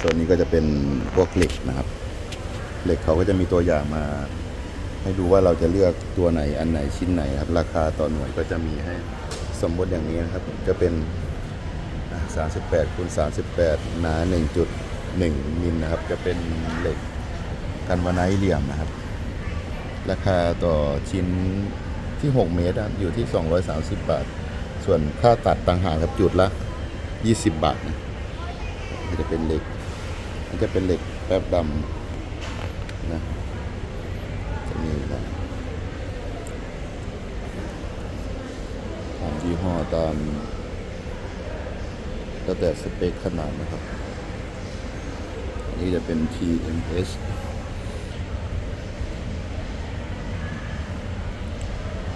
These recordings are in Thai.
ส่วนนี้ก็จะเป็นพวกเหล็กนะครับ เหล็กเขาก็จะมีตัวอย่างมา ให้ดูว่าเราจะเลือกตัวไหนอันไหนชิ้นไหนครับ ราคาต่อหน่วยก็จะมีให้สมมติอย่างนี้นะครับจะเป็น 38คูณ38 หนา 1.1 มิลนะครับ จะเป็นเหล็กกันวาไนเหลี่ยมนะครับ ราคาต่อชิ้นที่ 6 เมตรครับอยู่ที่ 230 บาท ส่วนค่าตัดต่างหากครับจุดละ 20 บาทนะจะเป็นเหล็ก มันจะเป็นเหล็กแป๊บดำนะจะมีนะตามยี่ห้อตามแล้วแต่สเปคขนาดนะครับ อันนี้จะเป็น TMS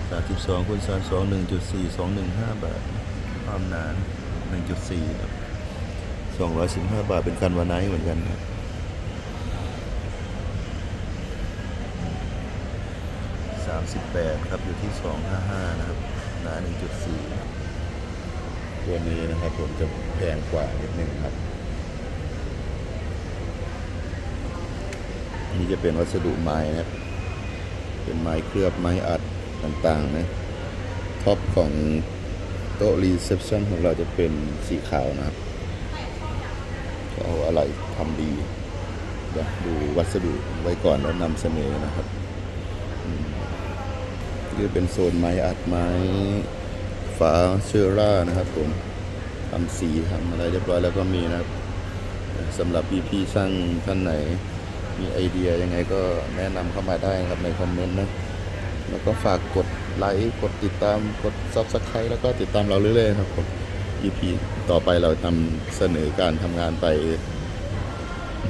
สามสิบสองคูณสามสองหนึ่งจุดสี่สองหนึ่งห้าบาท ความหนาหนึ่งจุดสี่สองร้อยสิบ ห้าบาท เป็นกันวาไนเหมือนกันครับสามสิบแปดครับ อยู่ที่สองห้าห้านะครับหนาหนึ่งจุดสี่ตัวนี้นะครับผมจะแพงกว่านิดนึงครับนนี้จะเป็นวัสดุไม้นะครับ เป็นไม้เคลือบไม้อัดต่างๆนะท็อปของโต๊ะรีเซพชันของเราจะเป็นสีขาวนะครับ เอาอะไรทำดีเดี๋ยวดูวัสดุไว้ก่อนแล้วนำเสนอนะครับนี่เป็นโซนไม้อัดไม้ฝาเชอรานะครับผมทำสีทำอะไรเรียบร้อยแล้วก็มีนะครับสำหรับพี่ๆช่างท่านไหน มีไอเดียยังไงก็แนะนำเข้ามาได้นะครับในคอมเมนต์นะแล้วก็ฝากกดไลค์กดติดตามกด Subscribe แล้วก็ติดตามเราเรื่อยๆครับผม EP ต่อไปเราทำเสนอการทำงานไป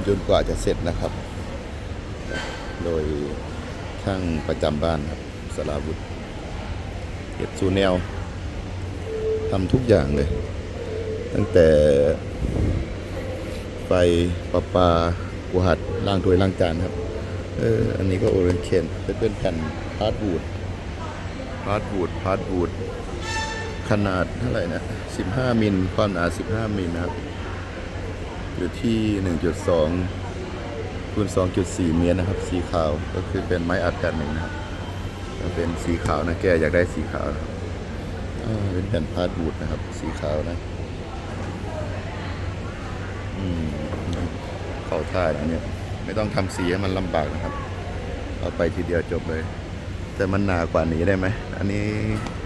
จนกว่าจะเสร็จนะครับ โดยช่างประจำบ้านครับสราวุธเก็บซูแนวทำทุกอย่างเลย ตั้งแต่ไฟประปากูหัดล้างถ้วยล้างจานครับ เออ อันนี้ก็โอเรนเคนเป็นเป็นแผ่นพาร์ทวูดพาร์ทวูดพาร์ทวูด ขนาดเท่าไหร่นะ15 มิล ความหนา 15 มิลนะครับ อยู่ที่ 1.2คูณ2.4 เมตรนะครับ สีขาว ก็คือเป็นไม้อัดแผ่นหนึ่งนะครับเป็นสีขาวนะ แกอยากได้สีขาวนะครับเป็นแผ่นพาร์ทวูดนะครับ สีขาวนะ อืมเขาท่าอย่างเนี้ยไม่ต้องทำสีให้มันลำบากนะครับ เอาไปทีเดียวจบเลย แต่มันหนากว่านี้ได้ไหม อันนี้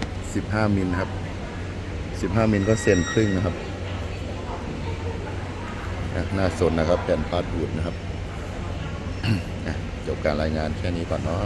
15 มิลครับ 15 มิลก็เซนครึ่งนะครับน่าสนนะครับแผ่นพาดบูดนะครับจบการรายงานแค่นี้ก่อนเนาะ